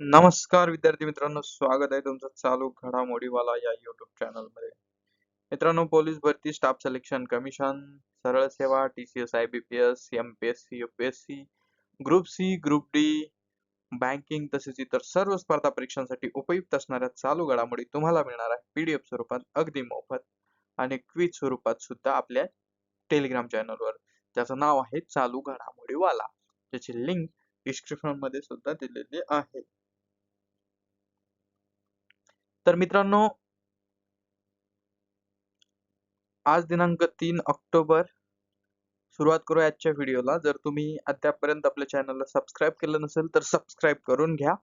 नमस्कार विद्यार्थी मित्रांनो स्वागत आहे तुमचं चालू घडामोडीवाला या युट्यूब चॅनलमध्ये. मित्रांनो पोलीस भरती स्टाफ सिलेक्शन कमिशन सरळ सेवा TCS S C UPSC group C group D banking तसेच इतर सर्व स्पर्धा परीक्षांसाठी उपयुक्त असणाऱ्या चालू घडामोडी तुम्हाला मिळणार आहे पीडीएफ स्वरूपात अगदी मोफत आणि क्विज स्वरूपात सुद्धा आपल्या टेलिग्राम चॅनलवर ज्याचं नाव आहे चालू घडामोडीवाला. त्याची लिंक डिस्क्रिप्शनमध्ये सुद्धा दिलेली आहे. तर मित्रांनो आज दिनांक तीन ऑक्टोबर. सुरुवात करू आजच्या व्हिडिओला. जर तुम्ही अद्यापपर्यंत आपल्या चॅनलला सबस्क्राईब केलं नसेल तर सबस्क्राईब करून घ्या.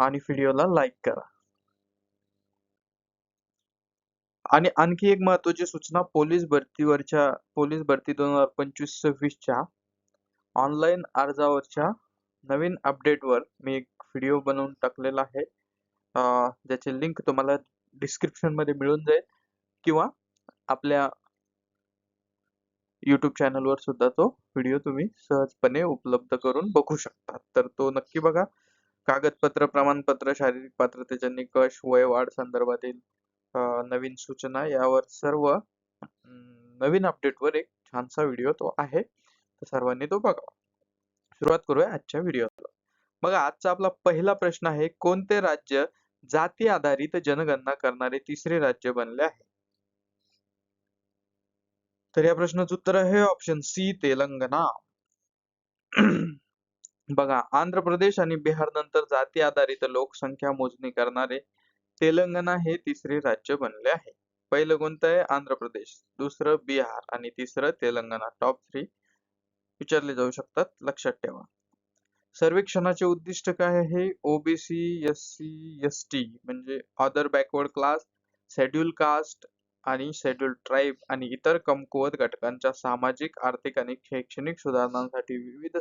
आणि व्हिडिओला लाईक करा. आणि आणखी एक महत्वाची सूचना पोलीस भरतीवरच्या पोलीस भरती दोन हजार पंचवीस सव्वीसच्या ऑनलाईन अर्जावरच्या नवीन अपडेटवर मी एक व्हिडिओ बनवून टाकलेला आहे. ज्याची लिंक तुम्हाला डिस्क्रिप्शनमध्ये मिळून जाईल. किंवा आपल्या युट्यूब चॅनलवर सुद्धा तो व्हिडिओ तुम्ही सहजपणे उपलब्ध करून बघू शकता. तर तो नक्की बघा. कागदपत्र प्रमाणपत्र शारीरिक पात्रतेचे निकष वय वाढ संदर्भातील नवीन सूचना यावर सर्व नवीन अपडेटवर एक छानसा व्हिडिओ तो आहे. तर सर्वांनी तो बघावा. सुरुवात करूया आजच्या व्हिडिओला बघा आजचा आपला पहिला प्रश्न आहे कोणते राज्य जाती आधारित जनगणना करणारे तिसरे राज्य बनले आहे. तर या प्रश्नाचं उत्तर आहे ऑप्शन सी तेलंगणा. बघा आंध्र प्रदेश आणि बिहार नंतर जाती आधारित लोकसंख्या मोजणी करणारे तेलंगणा हे तिसरे राज्य बनले आहे. पहिलं कोणतं आहे? आंध्र प्रदेश. दुसरं बिहार आणि तिसरं तेलंगणा. टॉप थ्री विचारले जाऊ शकतात. लक्षात ठेवा. सर्वेक्षणाचे उद्दिष्ट काय आहे? OBC S C S T म्हणजे other backward class schedule caste आणि शेड्यूल ट्राईब आणि इतर कमकुवत घटकांच्या सामाजिक आर्थिक आणि शैक्षणिक सुधारणांसाठी विविध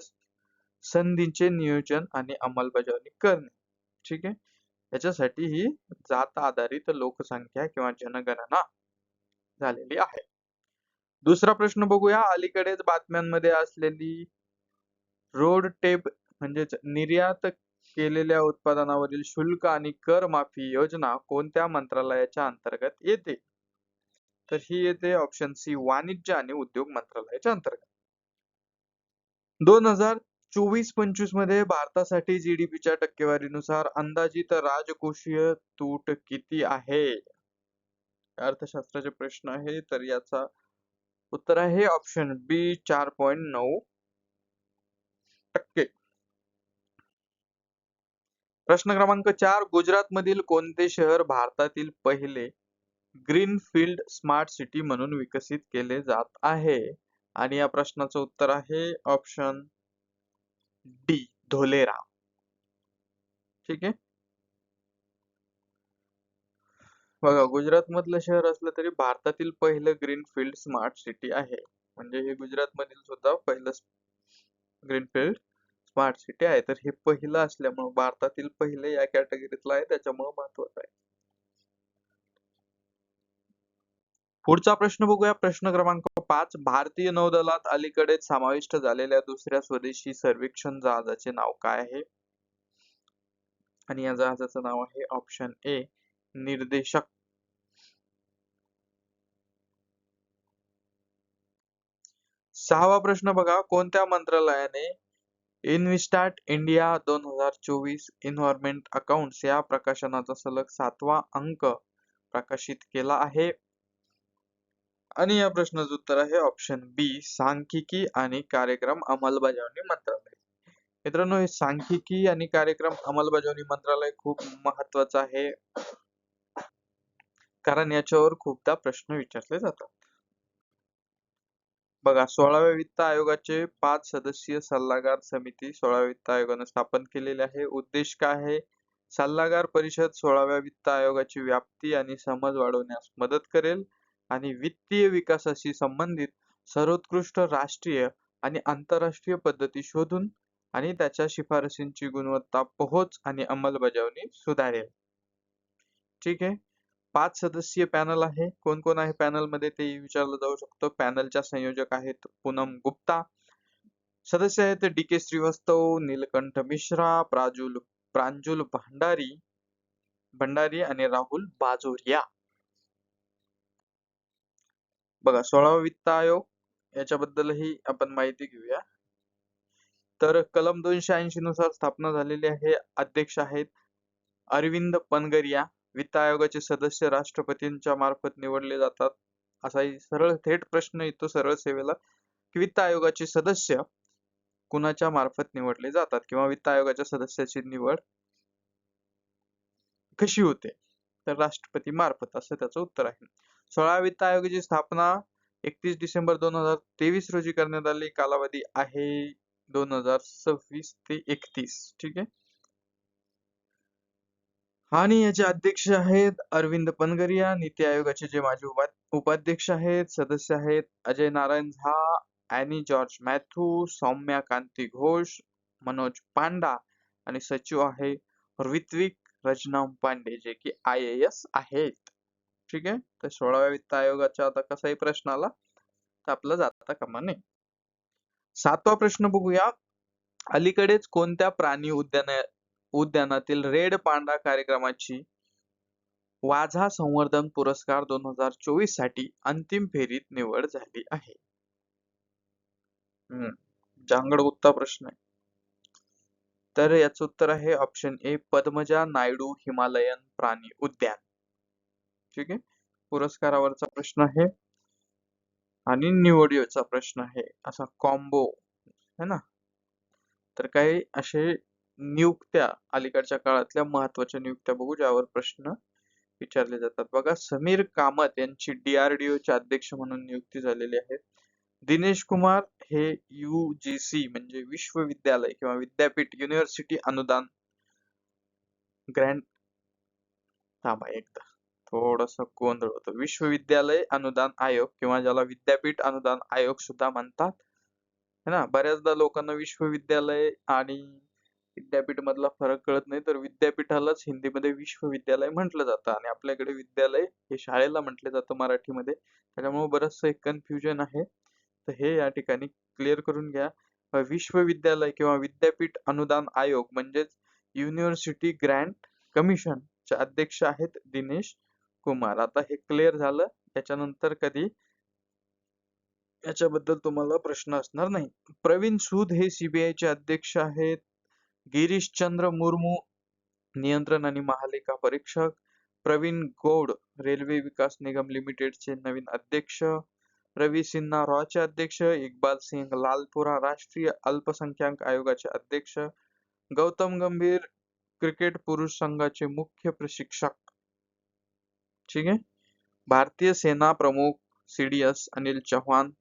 संधींचे नियोजन आणि अंमलबजावणी करणे. ठीक आहे? याच्यासाठी ही जात आधारित लोकसंख्या किंवा जनगणना झालेली आहे. दुसरा प्रश्न बघूया. अलीकडेच बातम्यांमध्ये असलेली रोड टेप म्हणजेच निर्यात केलेल्या उत्पादनावरील शुल्क आणि कर माफी योजना कोणत्या मंत्रालयाच्या अंतर्गत येते? तर ही येते ऑप्शन सी वाणिज्य आणि उद्योग मंत्रालयाच्या अंतर्गत. दोन हजार चोवीस पंचवीसमध्ये भारतासाठी जीडीपीच्या टक्केवारीनुसार अंदाजित राजकोषीय तूट किती आहे? अर्थशास्त्राचे प्रश्न आहे तर याचा उत्तर आहे ऑप्शन बी चार पॉईंट नऊ टक्के. प्रश्न क्रमांक चार गुजरात मधील कोणते शहर भारतातील पहिले ग्रीनफील्ड स्मार्ट सिटी म्हणून विकसित केले जात आहे? आणि या प्रश्नाचं उत्तर आहे ऑप्शन डी धोलेरा ठीक आहे? बघा गुजरात मधलं शहर असलं तरी भारतातील पहिलं ग्रीनफील्ड स्मार्ट सिटी आहे. म्हणजे हे गुजरात मधील सुद्धा पहिलं ग्रीनफील्ड स्मार्ट सिटी आहे तर हे पहिलं असल्यामुळे भारतातील पहिले या कॅटेगरीतलं आहे त्याच्यामुळे महत्वाचं आहे. पुढचा प्रश्न बघूया. प्रश्न क्रमांक पाच भारतीय नौदलात अलीकडेच समाविष्ट झालेल्या दुसऱ्या स्वदेशी सर्वेक्षण जहाजाचे नाव काय आहे? आणि या जहाजाचं नाव आहे ऑप्शन ए निर्देशक. सहावा प्रश्न बघा. कोणत्या मंत्रालयाने इन्व्हिस्टार्ट इंडिया दोन हजार चोवीस इन्व्हायरमेंट अकाउंट्स या प्रकाशनाचा सलग सातवा अंक प्रकाशित केला आहे. आणि या प्रश्नाचं उत्तर आहे ऑप्शन बी सांख्यिकी आणि कार्यक्रम अंमलबजावणी मंत्रालय. मित्रांनो हे सांख्यिकी आणि कार्यक्रम अंमलबजावणी मंत्रालय खूप महत्वाचं आहे. कारण याच्यावर खूपदा प्रश्न विचारले जातात. बघा सोळाव्या वित्त आयोगाचे पाच सदस्यीय सल्लागार समिती सोळाव्या वित्त आयोगाने स्थापन केलेले आहे. उद्देश काय आहे? सल्लागार परिषद सोळाव्या वित्त आयोगाची व्याप्ती आणि समज वाढवण्यास मदत करेल आणि वित्तीय विकासाशी संबंधित सर्वोत्कृष्ट राष्ट्रीय आणि आंतरराष्ट्रीय पद्धती शोधून आणि त्याच्या शिफारसींची गुणवत्ता पोहोच आणि अंमलबजावणी सुधारेल. ठीक आहे? पाच सदस्यीय पॅनल आहे. कोण कोण आहे पॅनलमध्ये ते विचारलं जाऊ शकतं. पॅनलच्या संयोजक आहेत पूनम गुप्ता. सदस्य आहेत डी के श्रीवास्तव नीलकंठ मिश्रा प्राजुल प्रांजुल भंडारी भंडारी आणि राहुल बाजोरिया. बघा सोळावा वित्त आयोग. याच्याबद्दलही आपण माहिती घेऊया. तर कलम दोनशे ऐंशी नुसार स्थापना झालेली आहे. अध्यक्ष आहेत अरविंद पनगरिया. वित्त आयोगाचे सदस्य राष्ट्रपतींच्या मार्फत निवडले जातात. असाही सरळ थेट प्रश्न येतो सरळ सेवेला की वित्त आयोगाचे सदस्य कुणाच्या मार्फत निवडले जातात? किंवा वित्त आयोगाच्या सदस्याची निवड कशी होते? तर राष्ट्रपती मार्फत असं त्याचं उत्तर आहे. सोळा वित्त आयोगाची स्थापना एकतीस डिसेंबर दोन हजार तेवीस रोजी करण्यात आली कालावधी आहे दोन हजार सव्वीस ते एकतीस. ठीक आहे? आणि याचे अध्यक्ष आहेत अरविंद पनगरिया नीती आयोगाचे जे माजी उपाध्यक्ष आहेत सदस्य आहेत Ajay Narayan Jha Annie George Mathew Saumya Kanti Ghosh Manoj Panda आणि सचिव आहे ऋत्विक रजनाम पांडे जे की आय ए एस आहेत. ठीक आहे? तर सोळाव्या वित्त आयोगाच्या आता कसाही प्रश्न आला तर आपलं जाता कामा नये. सातवा प्रश्न बघूया. अलीकडेच कोणत्या प्राणी उद्याना उद्यानातील रेड पांडा कार्यक्रमाची वाझा संवर्धन पुरस्कार दोन हजार चोवीससाठी अंतिम फेरीत निवड झाली आहे. हम्म जांगड गुप्ता प्रश्न आहे. तर याच उत्तर आहे option A Padmaja Naidu Himalayan प्राणी उद्यान. ठीक आहे? पुरस्कारावरचा प्रश्न आहे आणि निवडीचा प्रश्न आहे. असा कॉम्बो है ना? तर काही असे नियुक्त्या अलीकडच्या काळातल्या महत्त्वाच्या नियुक्त्या बघू ज्यावर प्रश्न विचारले जातात. बघा समीर कामत यांची डीआरडीओ चे अध्यक्ष म्हणून नियुक्ती झालेली आहे. दिनेश कुमार हे युजीसी म्हणजे विश्वविद्यालय किंवा विद्यापीठ युनिव्हर्सिटी अनुदान ग्रँड थांबा एकदा. थोडस गोंधळ होतो. विश्वविद्यालय अनुदान आयोग किंवा ज्याला विद्यापीठ अनुदान आयोग सुद्धा म्हणतात है ना? बऱ्याचदा लोकांना विश्वविद्यालय आणि विद्यापीठ मधला फरक कळत नाही तर विद्यापीठालाच हिंदीमध्ये विश्वविद्यालय म्हटलं जातं आणि आपल्याकडे विद्यालय हे शाळेला म्हटलं जातं मराठीमध्ये. त्याच्यामुळे बरचसं एक कन्फ्युजन आहे. तर हे या ठिकाणी क्लिअर करून घ्या. विश्वविद्यालय किंवा विद्यापीठ अनुदान आयोग म्हणजेच युनिव्हर्सिटी ग्रँट कमिशन चे अध्यक्ष आहेत दिनेश कुमार. आता हे क्लिअर झालं. त्याच्यानंतर कधी? याच्याबद्दल तुम्हाला प्रश्न असणार नाही. प्रवीण सूद हे सीबीआय चे अध्यक्ष आहेत. गिरीश चंद्र मुर्मू नियंत्रण आणि महालेखा परीक्षक प्रवीण गौड रेल्वे विकास निगम लिमिटेडचे नवीन अध्यक्ष रवी सिन्हा रॉचे अध्यक्ष इक्बाल सिंग लालपुरा राष्ट्रीय अल्पसंख्याक आयोगाचे अध्यक्ष गौतम गंभीर क्रिकेट पुरुष संघाचे मुख्य प्रशिक्षक. ठीक आहे? भारतीय सेना प्रमुख सीडीएस अनिल चव्हाण.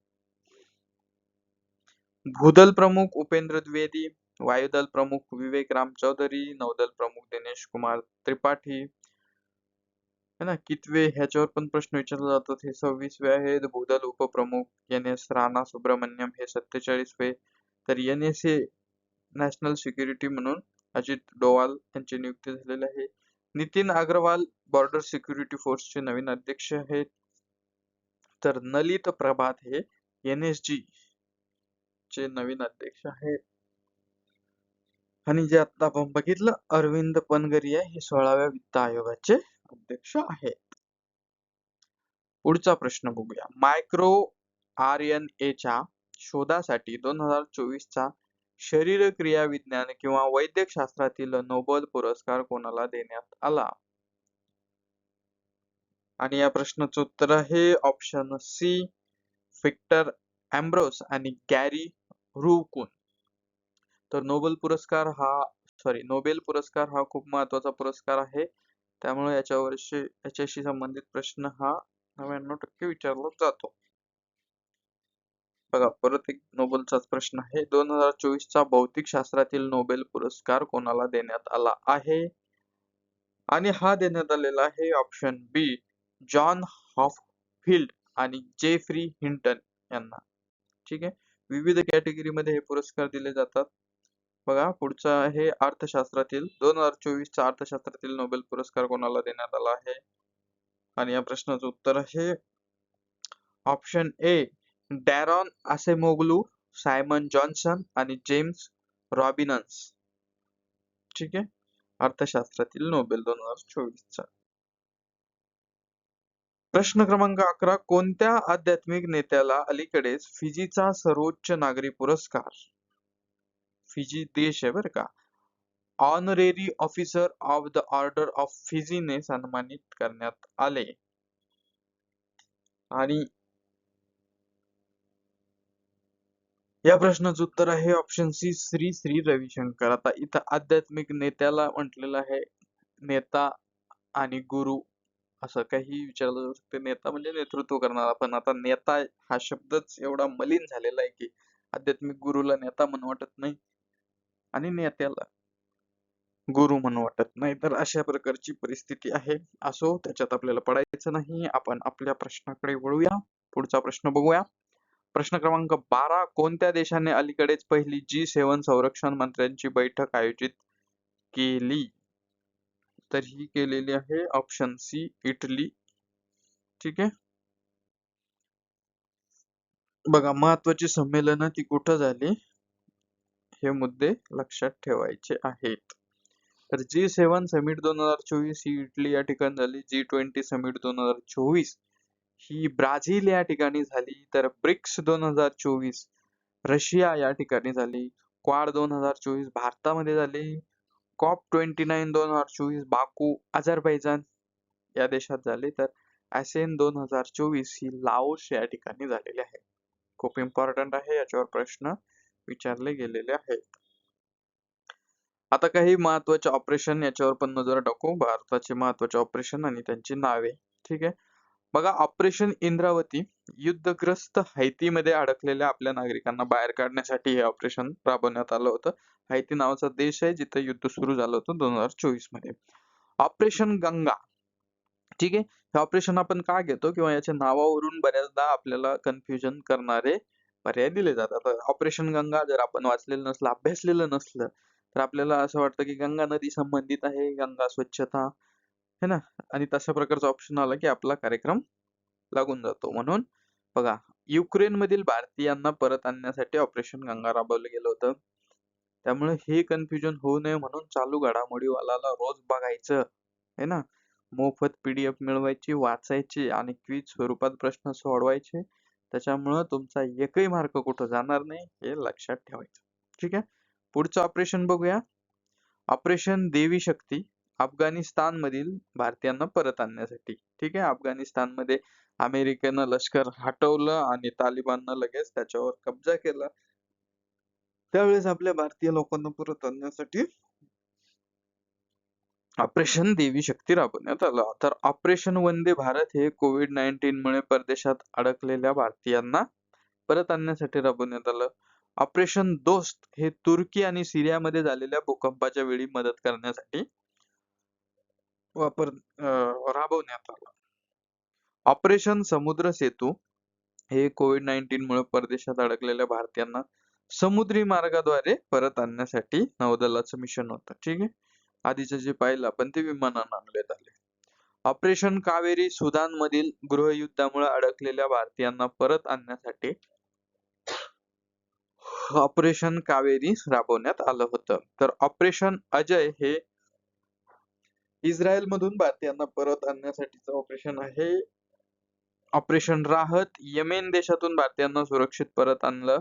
भूदल प्रमुख उपेंद्र द्विवेदी वायुदल प्रमुख विवेक राम चौधरी नौदल प्रमुख दिनेश कुमार त्रिपाठी है ना? कितवे ह्याच्यावर पण प्रश्न विचारले जातात. हे सव्वीसवे आहेत. भूदल उपप्रमुख एन एस राणा सुब्रमण्यम हे सत्तेचाळीसवे. तर N S A national security म्हणून अजित डोवाल यांची नियुक्ती झालेली आहे. नितीन अग्रवाल बॉर्डर सिक्युरिटी फोर्सचे नवीन अध्यक्ष आहेत. तर नलित प्रभात हे एन एस जी चे नवीन अध्यक्ष आहेत. आणि जे आता आपण बघितलं अरविंद पनगरिया हे सोळाव्या वित्त आयोगाचे अध्यक्ष आहेत. पुढचा प्रश्न बघूया. मायक्रो आर एन च्या शोधासाठी दोन हजार चोवीस चा शरीर क्रिया विज्ञान किंवा वैद्यक शास्त्रातील पुरस्कार कोणाला देण्यात आला? आणि या प्रश्नाचं उत्तर आहे ऑप्शन सी फिक्टर अँब्रोस आणि गॅरी रुकून तर नोबेल पुरस्कार हा सॉरी नोबेल पुरस्कार हा खूप महत्त्वाचा पुरस्कार आहे. त्यामुळे याच्यावर याच्याशी संबंधित प्रश्न हा नव्याण्णव टक्के विचारला जातो. बघा परत एक नोबेलचाच प्रश्न आहे. दोन हजार चोवीस चा भौतिक शास्त्रातील नोबेल पुरस्कार कोणाला देण्यात आला आहे? आणि हा देण्यात आलेला आहे ऑप्शन बी जॉन हॉफफिल्ड आणि जेफ्री हिंटन यांना. ठीक आहे? विविध कॅटेगरीमध्ये हे पुरस्कार दिले जातात. बघा पुढचा आहे अर्थशास्त्रातील दोन हजार चोवीस चा अर्थशास्त्रातील नोबेल पुरस्कार कोणाला देण्यात आला आहे? आणि या प्रश्नाचं उत्तर आहे option A Daron Acemoglu Simon Johnson आणि जेम्स रॉबिनन्स ठीक आहे? अर्थशास्त्रातील नोबेल दोन हजार चोवीसचा. प्रश्न क्रमांक अकरा कोणत्या आध्यात्मिक नेत्याला अलीकडेच फिजीचा सर्वोच्च नागरी पुरस्कार? फिजी देश आहे बरं का. Honorary officer of the order of फिजीने सन्मानित करण्यात आले. आणि या प्रश्नाचं उत्तर आहे ऑप्शन सी श्री श्री रविशंकर. आता इथं आध्यात्मिक नेत्याला म्हटलेलं आहे नेता आणि गुरु असं काही विचारलं जाऊ शकते. नेता म्हणजे नेतृत्व करणारा पण आता नेता हा शब्दच एवढा मलिन झालेला आहे की आध्यात्मिक गुरुला नेता म्हणून वाटत नाही. आणि नेत्याला गुरु म्हणून वाटत. नाही तर अशा प्रकारची परिस्थिती आहे. असो त्याच्यात आपल्याला पडायचं नाही. आपण आपल्या प्रश्नाकडे वळूया. पुढचा प्रश्न बघूया. प्रश्न क्रमांक बारा. कोणत्या देशाने अलीकडेच पहिली जी सेवन संरक्षण मंत्र्यांची बैठक आयोजित केली? तर ही केलेली आहे ऑप्शन सी इटली. ठीक आहे? बघा महत्वाची संमेलन ती कुठं झाली? हे मुद्दे लक्षात ठेवायचे आहेत. तर जी सेवन समिट दोन हजार चोवीस ही इटली या ठिकाणी झाली. जी ट्वेंटी समिट दोन हजार चोवीस ही ब्राझील या ठिकाणी झाली. तर ब्रिक्स दोन हजार चोवीस रशिया या ठिकाणी झाली. क्वाड दोन हजार चोवीस भारतामध्ये झाली. कॉप ट्वेंटी नाईन दोन हजार चोवीस बाकू अझरबैजान या देशात झाले. तर ॲसेन दोन हजार चोवीस ही लाओस या ठिकाणी झालेली आहे. खूप इम्पॉर्टंट आहे याच्यावर प्रश्न. विचारले गेलेले आहेत. आता काही महत्त्वाचे ऑपरेशन याच्यावर पण नजर टाकू. भारताचे महत्त्वाचे ऑपरेशन आणि त्यांची नावे. ठीक आहे? बघा ऑपरेशन इंद्रावती युद्धग्रस्त हैतीमध्ये अडकलेल्या आपल्या नागरिकांना बाहेर काढण्यासाठी हे ऑपरेशन राबवण्यात आलं होतं. हैती नावाचा देश आहे जिथे युद्ध सुरू झालं होतं दोन हजार चोवीसमध्ये. ऑपरेशन गंगा. ठीक आहे? हे ऑपरेशन आपण का घेतो? किंवा याच्या नावावरून बऱ्याचदा आपल्याला कन्फ्युजन करणारे पर्याय दिले जातात. ऑपरेशन गंगा जर आपण वाचलेलं नसलं अभ्यासलेलं नसलं तर आपल्याला असं वाटतं की गंगा नदी संबंधित आहे गंगा स्वच्छता है ना? आणि तशा प्रकारचा ऑप्शन आला की आपला कार्यक्रम लागून जातो. म्हणून बघा युक्रेन मधील भारतीयांना परत आणण्यासाठी ऑपरेशन गंगा राबवलं गेलं होतं. त्यामुळे हे कन्फ्युजन होऊ नये म्हणून चालू घडामोडीवालाला रोज बघायचं है ना? मोफत पीडीएफ मिळवायची वाचायची आणि क्विज स्वरूपात प्रश्न सोडवायचे. त्याच्यामुळं तुमचा एकही मार्क कुठं जाणार नाही हे लक्षात ठेवायचं. ठीक आहे? पुढचं ऑपरेशन बघूया. ऑपरेशन देवी शक्ती अफगाणिस्तान मधील भारतीयांना परत आणण्यासाठी. ठीक आहे? अफगाणिस्तानमध्ये अमेरिकेनं लष्कर हटवलं आणि तालिबाननं लगेच त्याच्यावर कब्जा केला. त्यावेळेस आपल्या भारतीय लोकांना परत आणण्यासाठी ऑपरेशन देवी शक्ती राबवण्यात आला. तर ऑपरेशन वंदे भारत हे कोविड नाईन्टीन मुळे परदेशात अडकलेल्या भारतीयांना परत आणण्यासाठी राबवण्यात आलं. ऑपरेशन दोस्त हे तुर्की आणि सिरियामध्ये झालेल्या भूकंपाच्या वेळी मदत करण्यासाठी वापर राबवण्यात आला. ऑपरेशन समुद्र सेतू हे कोविड नाईन्टीन मुळे परदेशात अडकलेल्या भारतीयांना समुद्री मार्गाद्वारे परत आणण्यासाठी नौदलाचं मिशन होतं. ठीक आहे? आधीचं जे पाहिलं आपण ते विमानानं आणण्यात आले. ऑपरेशन कावेरी सुदान मधील गृहयुद्धामुळे अडकलेल्या भारतीयांना परत आणण्यासाठी ऑपरेशन कावेरी राबवण्यात आलं होतं. तर ऑपरेशन अजय हे इस्रायल मधून भारतीयांना परत आणण्यासाठीचं ऑपरेशन आहे. ऑपरेशन राहत येमेन देशातून भारतीयांना सुरक्षित परत आणलं.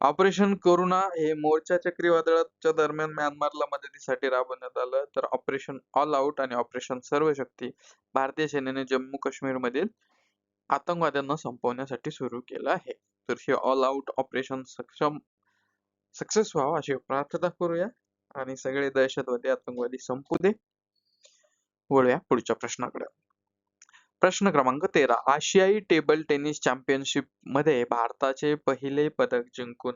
ऑपरेशन करुणा हे मोर्चा चक्रीवादळाच्या दरम्यान म्यानमारला मदतीसाठी राबवण्यात आलं. तर ऑपरेशन ऑल आउट आणि ऑपरेशन सर्वशक्ती भारतीय सेनेने जम्मू काश्मीर मधील आतंकवाद्यांना संपवण्यासाठी सुरू केलं आहे. तर हे ऑल आउट ऑपरेशन सक्षम सक्सेस व्हावं अशी प्रार्थना करूया आणि सगळे दहशतवादी आतंकवादी संपू दे. वळूया पुढच्या प्रश्नाकडे. प्रश्न क्रमांक तेरा. आशियाई टेबल टेनिस चॅम्पियनशिपमध्ये भारताचे पहिले पदक जिंकून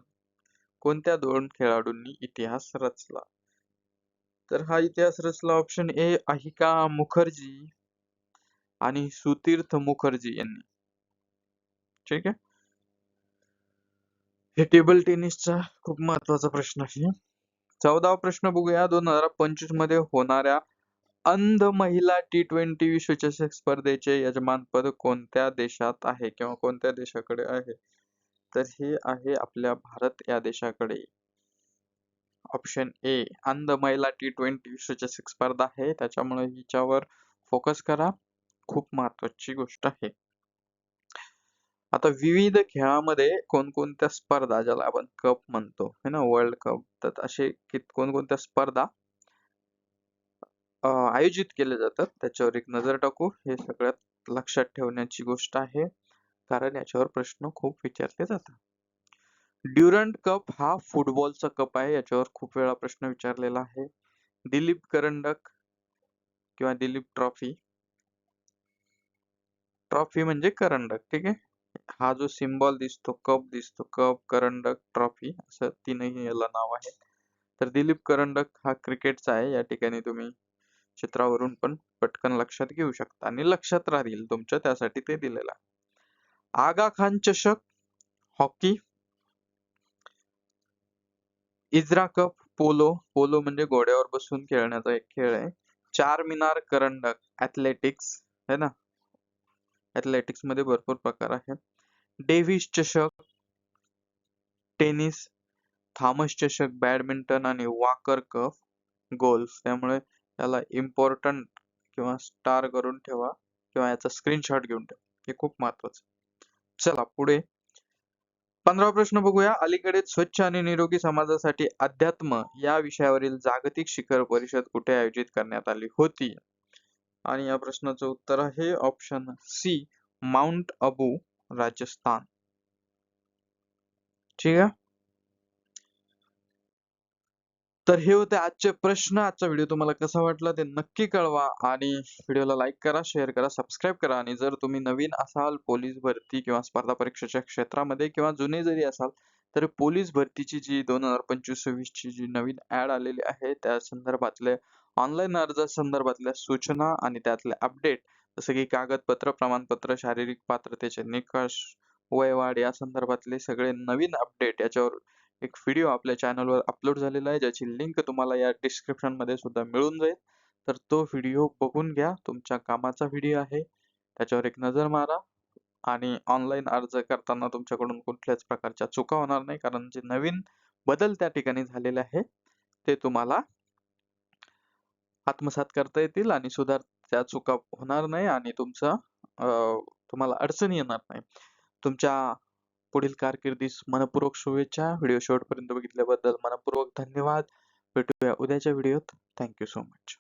कोणत्या दोन खेळाडूंनी इतिहास रचला? तर हा इतिहास रचला ऑप्शन ए अहिका मुखर्जी आणि सुतीर्थ मुखर्जी यांनी. ठीक आहे? हे टेबल टेनिसचा खूप महत्त्वाचा प्रश्न आहे. चौदावा प्रश्न बघूया. दोन हजार पंचवीसमध्ये होणाऱ्या अंध महिला टी ट्वेंटी विश्वचषक स्पर्धेचे यजमानपद कोणत्या देशात आहे किंवा कोणत्या देशाकडे आहे? तर हे आहे आपल्या भारत या देशाकडे. ऑप्शन ए अंध महिला टी ट्वेंटी विश्वचषक स्पर्धा आहे. त्याच्यामुळे हिच्यावर फोकस करा. खूप महत्वाची गोष्ट आहे. आता विविध खेळामध्ये कोणकोणत्या स्पर्धा ज्याला आपण कप म्हणतो है ना? वर्ल्ड कप तर असे कोणकोणत्या स्पर्धा आयोजित केले जातात. त्याच्यावर एक नजर टाकू. हे सगळ्यात लक्षात ठेवण्याची गोष्ट आहे. कारण याच्यावर प्रश्न खूप विचारले जातात. ड्युरंट कप हा फुटबॉलचा कप आहे. याच्यावर खूप वेळा प्रश्न विचारलेला आहे. दिलीप करंडक किंवा दिलीप ट्रॉफी. ट्रॉफी म्हणजे करंडक ठीक आहे? हा जो सिम्बॉल दिसतो कप दिसतो कप करंडक ट्रॉफी असं तीनही याला नाव आहे. तर दिलीप करंडक हा क्रिकेटचा आहे. या ठिकाणी तुम्ही चित्रावरून पण पटकन लक्षात घेऊ शकता आणि लक्षात राहील तुमच्या त्यासाठी ते दिलेलं आहे. आगा खान चषक hockey Ezra cup polo polo म्हणजे घोड्यावर बसून खेळण्याचा एक खेळ आहे. चार मिनार करंडक ऍथलेटिक्स है ना? ऍथलेटिक्समध्ये भरपूर प्रकार आहेत. डेव्हिस चषक टेनिस थॉमस चषक बॅडमिंटन आणि वाकर कप गोल्फ त्यामुळे याला इम्पॉर्टंट किंवा स्टार करून ठेवा किंवा याचा स्क्रीनशॉट घेऊन ठेवा. हे खूप महत्वाचं चला पुढे. पंधरावा प्रश्न बघूया. अलीकडेच स्वच्छ आणि निरोगी समाजासाठी अध्यात्म या विषयावरील जागतिक शिखर परिषद कुठे आयोजित करण्यात आली होती? आणि या प्रश्नाचं उत्तर आहे option C mount Abu Rajasthan. ठीक आहे? तर हे होते आजचे प्रश्न. आजचा व्हिडिओ तुम्हाला कसा वाटला ते नक्की कळवा आणि व्हिडिओला लाईक करा शेअर करा सबस्क्राईब करा आणि जर तुम्ही नवीन असाल पोलीस भरती किंवा स्पर्धा परीक्षेच्या क्षेत्रामध्ये किंवा जुने जरी असाल तर पोलीस भरतीची जी दोन हजार पंचवीस सव्वीस ची जी नवीन ऍड आलेली आहे त्या संदर्भातले ऑनलाईन अर्ज संदर्भातल्या सूचना आणि त्यातले अपडेट जसं की कागदपत्र प्रमाणपत्र शारीरिक पात्रतेचे निकष वयवाढ या संदर्भातले सगळे नवीन अपडेट याच्यावर एक व्हिडिओ आपल्या चॅनलवर अपलोड झालेला आहे ज्याची लिंक तुम्हाला या डिस्क्रिप्शनमध्ये सुद्धा मिळून जाईल. तर तो व्हिडिओ बघून घ्या. तुमच्या कामाचा व्हिडिओ आहे. त्याच्यावर एक नजर मारा आणि ऑनलाईन अर्ज करताना तुमच्याकडून कुठल्याच प्रकारच्या चुका होणार नाही कारण जे नवीन बदल त्या ठिकाणी झालेले आहे ते तुम्हाला आत्मसात करता येतील आणि सुधार त्या चुका होणार नाही आणि तुमचा तुम्हाला अडचणी येणार नाही. तुमच्या पुढील कारकिर्दीस मनपूर्वक शुभेच्छा. व्हिडिओ शेवटपर्यंत बघितल्याबद्दल मनपूर्वक धन्यवाद. भेटूया उद्याच्या व्हिडिओत. Thank you so much